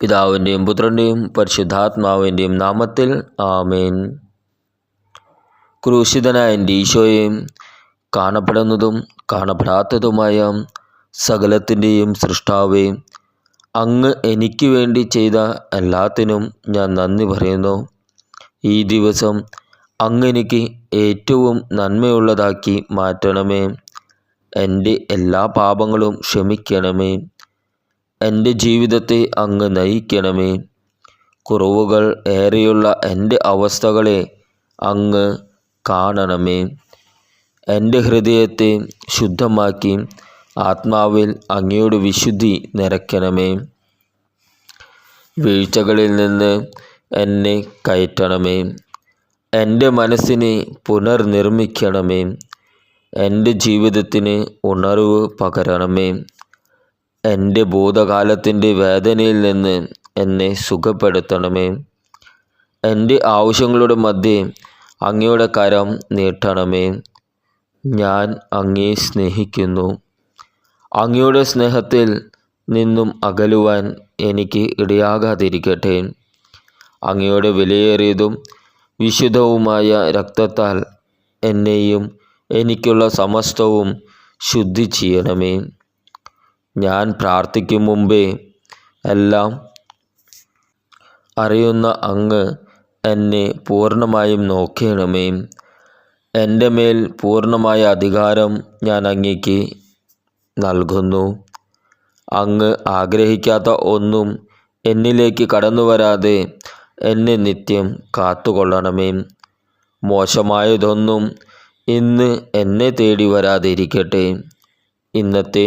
പിതാവിന്റെയും പുത്രന്റെയും പരിശുദ്ധാത്മാവിന്റെയും നാമത്തിൽ ആമേൻ. ക്രൂശിതനായ എന്റെ ഈശോയെ കാണപ്പെടുന്നതും കാണപ്പെടാത്തതുമായ സകലത്തിന്റെയും സൃഷ്ടാവേ അങ്ങ് എനിക്ക് വേണ്ടി ചെയ്ത എല്ലാത്തിനും ഞാൻ നന്ദി പറയുന്നു. ഈ ദിവസം അങ്ങ് എനിക്ക് ഏറ്റവും നന്മയുള്ളതാക്കി മാറ്റണമേ. എന്റെ എല്ലാ പാപങ്ങളും ക്ഷമിക്കണമേ. എന്റെ ജീവിതത്തെ അങ്ങ് നയിക്കണമേ. കുറവുകൾ ഏറെയുള്ള എന്റെ അവസ്ഥകളെ അങ്ങ് കാണണമേ. എന്റെ ഹൃദയത്തെ ശുദ്ധമാക്കി ആത്മാവിൽ അങ്ങയുടെ വിശുദ്ധി നിറയ്ക്കണമേ. വീഴ്ചകളിൽ നിന്ന് എന്നെ കയറ്റണമേ. എന്റെ മനസ്സിനെ പുനർനിർമ്മിക്കണമേ. എന്റെ ജീവിതത്തിന് ഉണർവ് പകരണമേ. എന്റെ ഭൂതകാലത്തിന്റെ വേദനയിൽ നിന്ന് എന്നെ സുഖപ്പെടുത്തണമേ. എന്റെ ആവശ്യങ്ങളുടെ മധ്യേ അങ്ങയുടെ കരം നീട്ടണമേ. ഞാൻ അങ്ങേ സ്നേഹിക്കുന്നു. അങ്ങയുടെ സ്നേഹത്തിൽ നിന്നും അകലുവാൻ എനിക്ക് ഇടയാകാതിരിക്കട്ടെ. അങ്ങയുടെ വിലയേറിയതും വിശുദ്ധവുമായ രക്തത്താൽ എന്നെയും എനിക്കുള്ള സമസ്തവും ശുദ്ധി ചെയ്യണമേ. ഞാൻ പ്രാർത്ഥിക്കും മുമ്പേ എല്ലാം അറിയുന്ന അങ്ങ് എന്നെ പൂർണമായും നോക്കണമേ. എന്റെ മേൽ പൂർണമായ അധികാരം ഞാൻ അങ്ങേക്ക് നൽകുന്നു. അങ്ങ് ആഗ്രഹിക്കാത്ത ഒന്നും എന്നിലേക്ക് കടന്നു വരാതെ എന്നെ നിത്യം കാത്തുകൊള്ളണമേ. മോശമായതൊന്നും ഇന്ന് എന്നെ തേടി വരാതിരിക്കട്ടെ. ഇന്നത്തെ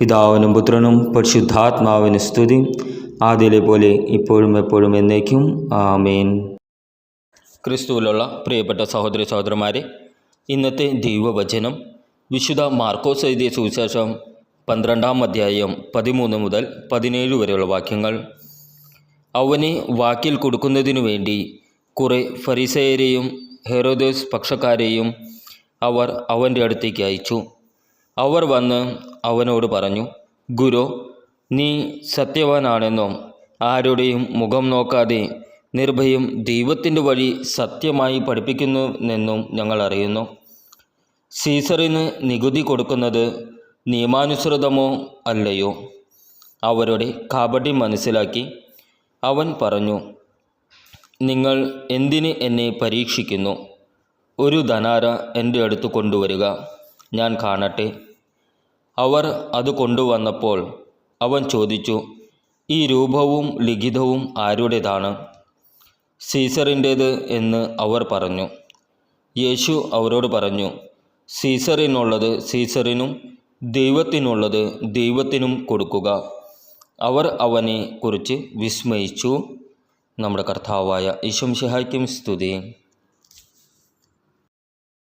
പിതാവിനും പുത്രനും പരിശുദ്ധാത്മാവിന് സ്തുതി. ആദ്യയിലെ പോലെ ഇപ്പോഴും എപ്പോഴും എന്നേക്കും. ആമേൻ. ക്രിസ്തുവിലുള്ള പ്രിയപ്പെട്ട സഹോദരി സഹോദരന്മാരെ ഇന്നത്തെ ദൈവവചനം വിശുദ്ധ മാർക്കോസ് എഴുതിയ സുവിശേഷം പന്ത്രണ്ടാം അധ്യായം പതിമൂന്ന് മുതൽ പതിനേഴ് വരെയുള്ള വാക്യങ്ങൾ. അവനെ വാക്കിൽ കൊടുക്കുന്നതിനു വേണ്ടി കുറേ ഫരിസയരെയും ഹെറോദേസ് പക്ഷക്കാരെയും അവർ അവന്റെ അടുത്തേക്ക് അയച്ചു. അവർ വന്ന് അവനോട് പറഞ്ഞു ഗുരു നീ സത്യവാനാണെന്നും ആരുടെയും മുഖം നോക്കാതെ നിർഭയം ദൈവത്തിന്റെ വഴി സത്യമായി പഠിപ്പിക്കുന്നുവെന്നും ഞങ്ങൾ അറിയുന്നു. സീസറിന് നികുതി കൊടുക്കുന്നത് നിയമാനുസൃതമോ അല്ലയോ? അവരുടെ കാപട്യം മനസ്സിലാക്കി അവൻ പറഞ്ഞു നിങ്ങൾ എന്തിന് എന്നെ പരീക്ഷിക്കുന്നു? ഒരു ധനാര എന്റെ അടുത്ത് കൊണ്ടുവരിക. ഞാൻ കാണട്ടെ. അവർ അത് കൊണ്ടുവന്നപ്പോൾ അവൻ ചോദിച്ചു ഈ രൂപവും ലിഖിതവും ആരുടേതാണ്? സീസറിന്റേത് എന്ന് അവർ പറഞ്ഞു. യേശു അവരോട് പറഞ്ഞു സീസറിനുള്ളത് സീസറിനും ദൈവത്തിനുള്ളത് ദൈവത്തിനും കൊടുക്കുക. അവർ അവനെ കുറിച്ച് വിസ്മയിച്ചു. നമ്മുടെ കർത്താവായ ഈശംഷിഹായ്ക്കും സ്തുതി.